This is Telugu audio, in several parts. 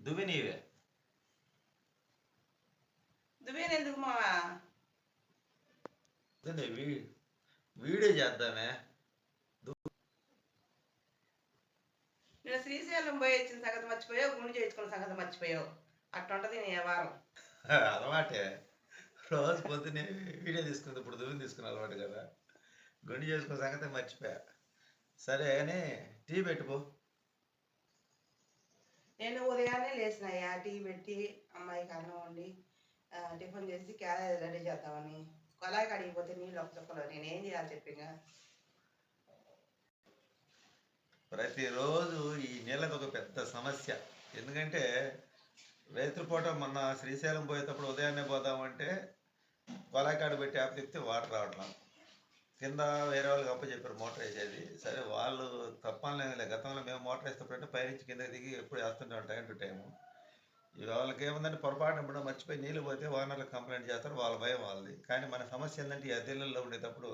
దువ్వి నీవే. దువ్వేను ఎందుకు మావా? అదే వీడియో చేద్దామే. నేను శ్రీశైలం పోయి వచ్చిన సంగతి మర్చిపోయావు గుండు చేయించుకున్న సంగతి మర్చిపోయావు. అట్టుంటది నీ వారం అలవాటే. రోజు పొద్దున్నే వీడియో తీసుకుంది ఇప్పుడు దువ్వి తీసుకున్న అలవాటు కదా. గుండి చేసుకున్న సంగతి మర్చిపోయా. సరే కానీ టీ పెట్టుకో నేను ఉదయాన్నే లేచినాయా టీ పెట్టి అమ్మాయికి అన్నం వండి టిఫిన్ చేసి క్యారేజ్ రెడీ చేద్దామని. కొలాయి కడిగిపోతే నీళ్ళు ఒక చుక్కలో నేను ఏం చేయాలి చెప్పిగా ప్రతిరోజు ఈ నీళ్ళది ఒక పెద్ద సమస్య. ఎందుకంటే రైతుపూట మొన్న శ్రీశైలం పోయేటప్పుడు ఉదయాన్నే పోదామంటే కొలాకాడు పెట్టి ఆపి తిప్పితే వాటర్ రావట్లేదు కింద వేరే వాళ్ళకి అప్ప చెప్పారు మోటార్ వేసేది. సరే వాళ్ళు తప్పనిలే గతంలో మేము మోటార్ వేసేటప్పుడు పైనుంచి కిందకి దిగి ఎప్పుడు వేస్తుంటాం టైం టు టైము. ఈ వాళ్ళకి ఏముందంటే పొరపాటున ఇప్పుడు మర్చిపోయి నీళ్ళు పోతే ఓనర్లకు కంప్లైంట్ చేస్తారు వాళ్ళ భయం వాళ్ళది. కానీ మన సమస్య ఏంటంటే ఈ అద్దెలలో ఉండేటప్పుడు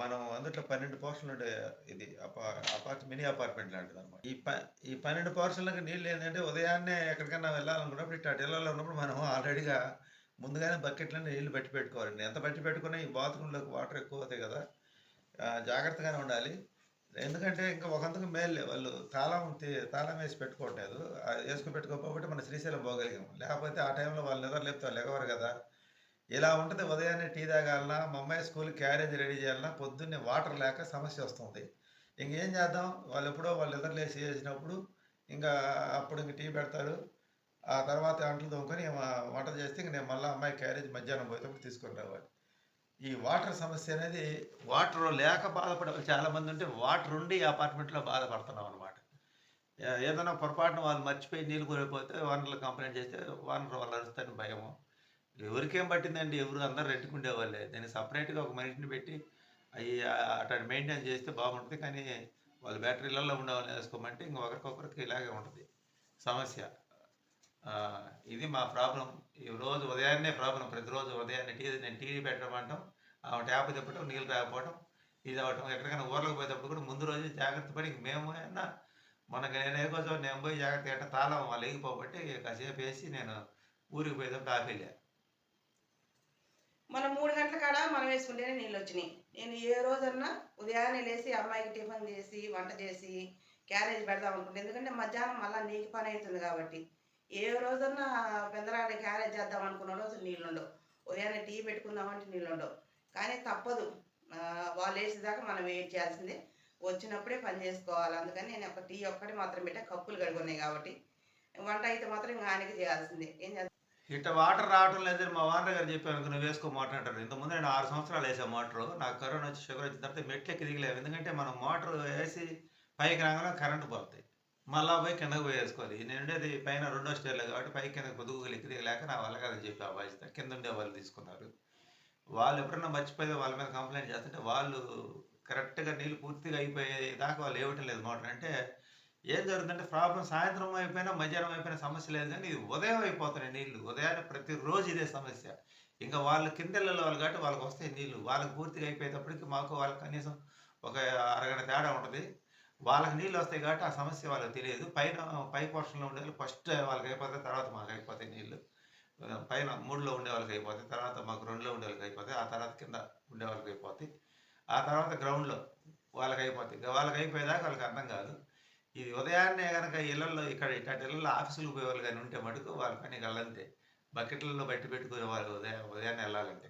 మనం అందుట్లో పన్నెండు పోర్షన్లు ఉండే ఇది అపా అపార్ట్ మినీ అపార్ట్మెంట్ లాంటిది అనమాట ఈ ప ఈ పన్నెండు పోర్షన్లకు నీళ్ళు ఏంటంటే ఉదయాన్నే ఎక్కడికైనా వెళ్ళాలనుకున్నప్పుడు ఇట్లా ఇళ్ళలో ఉన్నప్పుడు మనం ఆల్రెడీగా ముందుగానే బకెట్లన్నీ నీళ్ళు బట్టి పెట్టుకోవాలండి. ఎంత బట్టి పెట్టుకున్నా ఈ బాత్రూంలోకి వాటర్ ఎక్కువ అవుతాయి కదా జాగ్రత్తగానే ఉండాలి. ఎందుకంటే ఇంకా ఒకంతకు మేలే వాళ్ళు తాళం తాళం వేసి పెట్టుకోవట్లేదు వేసుకుని పెట్టుకోకపోతే మన శ్రీశైలం పోగలిగాము లేకపోతే ఆ టైంలో వాళ్ళు నిద్ర లేపుతారు లేవరు కదా. ఇలా ఉంటుంది ఉదయాన్నే టీ తాగాలన్నా మా అమ్మాయి స్కూల్ క్యారేజ్ రెడీ చేయాలన్నా పొద్దున్నే వాటర్ లేక సమస్య వస్తుంది. ఇంకేం చేద్దాం? వాళ్ళు ఎప్పుడో వాళ్ళు నిద్ర లేచి చేసినప్పుడు ఇంకా అప్పుడు ఇంక టీ పెడతారు. ఆ తర్వాత అంట్లు తోముకొని వంట చేస్తే ఇంక నేను మళ్ళీ అమ్మాయి క్యారేజ్ మధ్యాహ్నం పోయేటప్పుడు తీసుకొని రావాలి. ఈ వాటర్ సమస్య అనేది వాటర్ లేక బాధపడే చాలామంది ఉంటే వాటర్ ఉండి అపార్ట్మెంట్లో బాధపడుతున్నాం అనమాట ఏదైనా పొరపాటున వాళ్ళు మర్చిపోయి నీళ్ళు కోరిపోతే వనరులు కంప్లైంట్ చేస్తే వనరు వాళ్ళు అరుస్తారని భయము. ఎవరికేం పట్టిందండి? ఎవరు అందరు రెంట్కుండే వాళ్ళే. దాన్ని సపరేట్గా ఒక మనిషిని పెట్టి అవి అటు మెయింటైన్ చేస్తే బాగుంటుంది కానీ వాళ్ళు బ్యాటరీలలో ఉండే వాళ్ళని వేసుకోమంటే ఇంక ఒకరికొకరికి ఇలాగే ఉంటుంది. సమస్య. ఇది మా ప్రాబ్లం. ఈ రోజు ఉదయాన్నే ప్రాబ్లం. ప్రతిరోజు ఉదయాన్నే టీ నేను టీ పెట్టడం అంటాం ఆమె ట్యాప్ తిప్పటం నీళ్ళు రాకపోవడం ఇది అవ్వటం ఎక్కడికైనా ఊర్లోకి పోయేటప్పుడు కూడా ముందు రోజు జాగ్రత్త పడి మేము అయినా మనకి నేను ఏ నేను పోయి జాగ్రత్త అంటే తాళం వాళ్ళు ఎగిపోబట్టి కాసేపు వేసి నేను ఊరికి పోయేటప్పుడు ఆపేలే మనం మూడు గంటల కాడ మనం వేసుకుంటేనే నీళ్ళు వచ్చినాయి. నేను ఏ రోజన్నా ఉదయాన్నే లేచి అమ్మాయికి టిఫిన్ చేసి వంట చేసి క్యారేజ్ పెడదాం అనుకుంటే. ఎందుకంటే మధ్యాహ్నం మళ్ళీ నీకు పని అవుతుంది కాబట్టి. ఏ రోజన్నా పెందరాడి క్యారేజ్ చేద్దాం అనుకున్న రోజు నీళ్ళు ఉండవు ఉదయాన్నే టీ పెట్టుకుందామంటే నీళ్ళు ఉండవు కానీ తప్పదు. వాళ్ళు వేసేదాకా మనం వెయిట్ చేయాల్సిందే. వచ్చినప్పుడే పని చేసుకోవాలి. అందుకని నేను ఒక టీ ఒక్కటి మాత్రం పెట్టా. కప్పులు కడుగున్నాయి కాబట్టి. వంట అయితే మాత్రం ఇంకా ఆయనకి చేయాల్సిందే. ఏం చేద్దాం? ఇట్ట వాటర్ రావటం లేదని మా వానర్ గారు చెప్పాను అనుకో, నువ్వు వేసుకో మోటార్ అంటారు. ఇంతకుముందు నేను ఆరు సంవత్సరాలు వేసాను మోటారు. నాకు కరోనా వచ్చి షుగర్ వచ్చిన తర్వాత మెట్లెక్కి దిగలేము. ఎందుకంటే మనం మోటార్ వేసి పైకి రాగానే కరెంటు పోతాయి. మళ్ళా పోయి కిందకు పోయేసుకోవాలి. నేను ఉండేది పైన రెండో స్టేర్లో కాబట్టి పైకి కిందకు పొదుగులు ఎక్కి దిగలేక నా వాళ్ళ కదా చెప్పి ఆ బాధ్యత కింద ఉండే వాళ్ళు తీసుకున్నారు. వాళ్ళు ఎప్పుడన్నా మర్చిపోతే వాళ్ళ మీద కంప్లైంట్ చేస్తుంటే వాళ్ళు కరెక్ట్గా నీళ్ళు పూర్తిగా అయిపోయే దాకా వాళ్ళు ఇవ్వటం లేదు మోటార్ అంటే ఏం జరుగుతుందంటే ప్రాబ్లం సాయంత్రం అయిపోయినా మధ్యాహ్నం అయిపోయినా సమస్య లేదు కానీ ఇది ఉదయం అయిపోతున్నాయి నీళ్ళు. ఉదయాన్నే ప్రతిరోజు ఇదే సమస్య. ఇంకా వాళ్ళ కిందలలో వాళ్ళు కాబట్టి వాళ్ళకి వస్తాయి నీళ్ళు. వాళ్ళకి పూర్తిగా అయిపోయేటప్పటికి మాకు వాళ్ళకి కనీసం ఒక అరగంట తేడా ఉంటుంది. వాళ్ళకి నీళ్ళు వస్తాయి కాబట్టి ఆ సమస్య వాళ్ళకి తెలియదు. పైన పై పోర్షన్లో ఉండే వాళ్ళు ఫస్ట్ వాళ్ళకి అయిపోతే తర్వాత మాకు అయిపోతాయి నీళ్ళు. పైన మూడులో ఉండే వాళ్ళకి అయిపోతాయి తర్వాత మాకు రెండులో ఉండే వాళ్ళకి అయిపోతాయి ఆ తర్వాత కింద ఉండే వాళ్ళకి అయిపోతాయి. ఆ తర్వాత గ్రౌండ్లో వాళ్ళకి అయిపోతాయి. వాళ్ళకి అయిపోయేదాకా వాళ్ళకి అర్థం కాదు. ఇది ఉదయాన్నే కనుక ఇళ్ళల్లో ఇక్కడ ఇట్లాంటి ఇళ్ళల్లో ఆఫీసులు పోయే వాళ్ళు కానీ ఉంటే మటుకు వాళ్ళ పని కళ్ళంతే బకెట్లలో బట్టి పెట్టుకునే వాళ్ళు ఉదయం ఉదయాన్నే వెళ్ళాలంటే.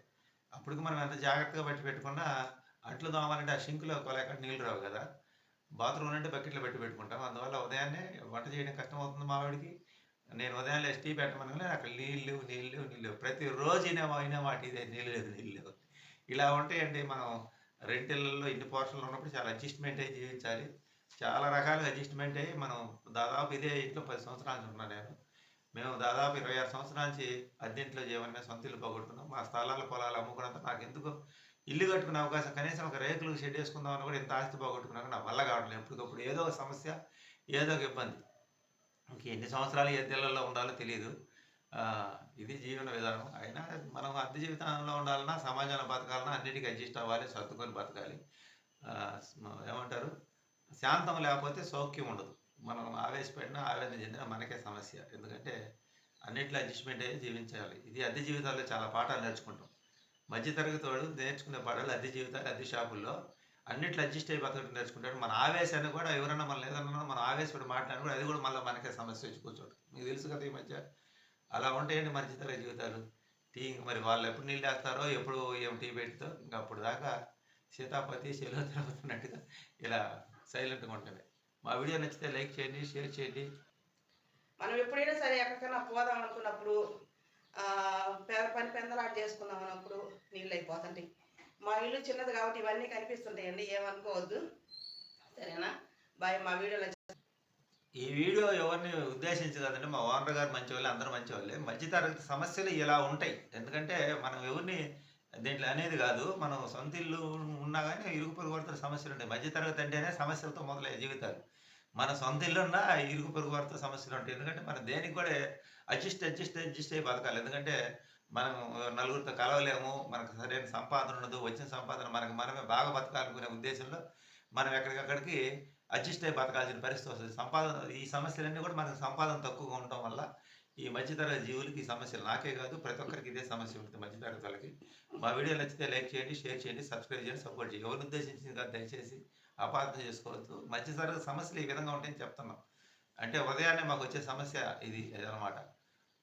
అప్పటికి మనం ఎంత జాగ్రత్తగా బట్టి పెట్టుకున్నా అంట్లు తోమాలంటే ఆ షింకులో కొలేక నీళ్ళు రావు కదా. బాత్రూమ్ అంటే బకెట్లో పెట్టి పెట్టుకుంటాం. అందువల్ల ఉదయాన్నే వంట చేయడం కష్టం అవుతుంది మావాడికి నేను ఉదయం లేచి టీ పెట్టమనగానే అక్కడ నీళ్ళు నీళ్ళు నీళ్ళు ప్రతిరోజు అయినా అయినా వాటి నీళ్ళు లేదు నీళ్ళు లేవు. ఇలా ఉంటాయండి మనం రెంటిళ్ళల్లో ఇన్ని పోర్షన్లు ఉన్నప్పుడు చాలా అడ్జస్ట్మెంట్ అయ్యి జీవించాలి. చాలా రకాలుగా అడ్జస్ట్మెంట్ అయ్యి మనం దాదాపు ఇదే ఇంట్లో పది సంవత్సరాల నుంచి ఉన్నాను నేను. మేము దాదాపు ఇరవై ఆరు సంవత్సరాల నుంచి అద్దెంట్లో జీవనమే సొంత ఇల్లు పోగొట్టుకున్నాం. మా స్థలాల పొలాలు అమ్ముకున్నంత నాకు ఎందుకు ఇల్లు కట్టుకునే అవకాశం కనీసం ఒక రేకులు షెడ్ వేసుకుందామని కూడా ఇంత ఆస్తి పోగొట్టుకున్నాక నా వల్ల కావట్లేదు ఎప్పటికప్పుడు ఏదో ఒక సమస్య ఏదో ఒక ఇబ్బంది. ఇంక ఎన్ని సంవత్సరాలు ఏ ఉండాలో తెలియదు ఇది జీవన విధానం. అయినా మనం అద్దె జీవితంలో ఉండాలన్నా సమాజంలో బతకాలన్నా అన్నిటికీ అడ్జస్ట్ అవ్వాలి సర్దుకొని బతకాలి. ఏమంటారు? శాంతం లేకపోతే సౌఖ్యం ఉండదు. మనం ఆవేశపడినా ఆవేదన చెందినా మనకే సమస్య. ఎందుకంటే అన్నిట్లో అడ్జస్ట్మెంట్ అయ్యి జీవించాలి. ఇది అద్దె జీవితాల్లో చాలా పాఠాలు నేర్చుకుంటాం. మధ్యతరగతి వాడు నేర్చుకునే పాఠాలు అద్దె జీవితాలు అద్దె షాపుల్లో అన్నిట్లో అడ్జస్ట్ అయ్యి బతకడం నేర్చుకుంటాడు. మన ఆవేశాన్ని కూడా ఎవరైనా మనం ఏదన్నా మనం ఆవేశపడి మాట్లాడినా కూడా అది కూడా మళ్ళీ మనకే సమస్య వచ్చి కూర్చోడు మీకు తెలుసు కదా ఈ మధ్య అలా ఉంటాయండి మధ్యతరగతి జీవితాలు. టీ మరి వాళ్ళు ఎప్పుడు నీళ్ళు వేస్తారో ఎప్పుడు ఏం టీ పెట్టుతో ఇంకా అప్పుడు దాకా సీతాపతి శిలో తిరుగుతున్నట్టుగా ఇలా సైలెంట్గా ఉంటుంది. మా వీడియో నచ్చితే లైక్ చేయండి షేర్ చేయండి. మనం ఎప్పుడైనా సరే ఎక్కడికైనా పోదాం అనుకున్నప్పుడు పని పెందలాట చేసుకుందాం అన్నప్పుడు నీళ్ళు అయిపోతుంటాయి మా ఇల్లు చిన్నది కాబట్టి ఇవన్నీ కనిపిస్తుంటాయండి ఏమనుకోవద్దు. సరేనా? బాయ్ మా వీడియోలో ఈ వీడియో ఎవరిని ఉద్దేశించదంటే మా ఓనర్ గారు మంచి వాళ్ళు అందరూ మంచి వాళ్ళే మధ్యతరగతి సమస్యలు ఇలా ఉంటాయి. ఎందుకంటే మనం ఎవరిని దీంట్లో అనేది కాదు మనం సొంత ఇల్లు ఉన్నా కానీ ఇరుగు పొరుగు సమస్యలు ఉంటాయి. మధ్యతరగతి అంటేనే సమస్యలతో మొదలయ్యే జీవితాలు. మన సొంత ఇల్లున్నా ఇరుగు పొరుగు వారితో సమస్యలు ఉంటాయి. ఎందుకంటే మనం దేనికి కూడా అడ్జస్ట్ అడ్జస్ట్ అడ్జస్ట్ అయ్యి బతకాలి. ఎందుకంటే మనం నలుగురితో కలవలేము మనకు సరైన సంపాదన ఉండదు వచ్చిన సంపాదన మనకు మనమే బాగా బతకాలనుకునే ఉద్దేశంలో మనం ఎక్కడికక్కడికి అడ్జస్ట్ అయ్యి బతకాల్సిన పరిస్థితి వస్తుంది. సంపాదన ఈ సమస్యలన్నీ కూడా మనకు సంపాదన తక్కువగా ఉండటం వల్ల ఈ మధ్యతరగతి జీవులకి ఈ సమస్యలు నాకే కాదు ప్రతి ఒక్కరికి ఇదే సమస్య ఉంటుంది మధ్యతరగతి వాళ్ళకి. మా వీడియో నచ్చితే లైక్ చేయండి షేర్ చేయండి సబ్స్క్రైబ్ చేయండి సపోర్ట్ చేయండి. ఎవరిని ఉద్దేశించింది కాదు దయచేసి అపార్థం చేసుకోవద్దు. మధ్యతరగతి సమస్యలు ఈ విధంగా ఉంటాయని చెప్తున్నాం. అంటే ఉదయాన్నే మాకు వచ్చే సమస్య ఇది అనమాట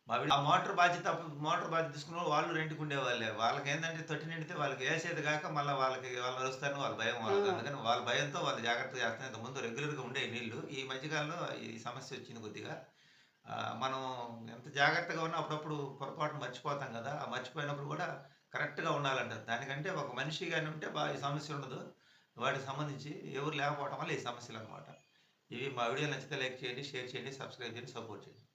మా వీడియో ఆ మోటార్ బాధ్యత మోటార్ బాధ్యత తీసుకున్న వాళ్ళు రెంట్కి ఉండేవాళ్ళే వాళ్ళకి ఏంటంటే తొట్టి నిండితే వాళ్ళకి వేసేది కాక మళ్ళీ వాళ్ళకి వాళ్ళు వస్తారని వాళ్ళ భయం వాళ్ళకి. అందుకని వాళ్ళ భయంతో వాళ్ళు జాగ్రత్తగా చేస్తారు ముందు రెగ్యులర్గా ఉండే నీళ్ళు ఈ మధ్యకాలంలో ఈ సమస్య వచ్చింది కొద్దిగా. మనం ఎంత జాగ్రత్తగా ఉన్నా అప్పుడప్పుడు పొరపాటు మర్చిపోతాం కదా. ఆ మర్చిపోయినప్పుడు కూడా కరెక్ట్గా ఉండాలంటారు దానికంటే ఒక మనిషి కానీ ఉంటే బాగా ఈ సమస్య ఉండదు. వాటికి సంబంధించి ఎవరు లేకపోవడం వల్ల ఈ సమస్యలు అనమాట ఇవి మా వీడియో నచ్చితే లైక్ చేయండి షేర్ చేయండి సబ్స్క్రైబ్ చేయండి సపోర్ట్ చేయండి.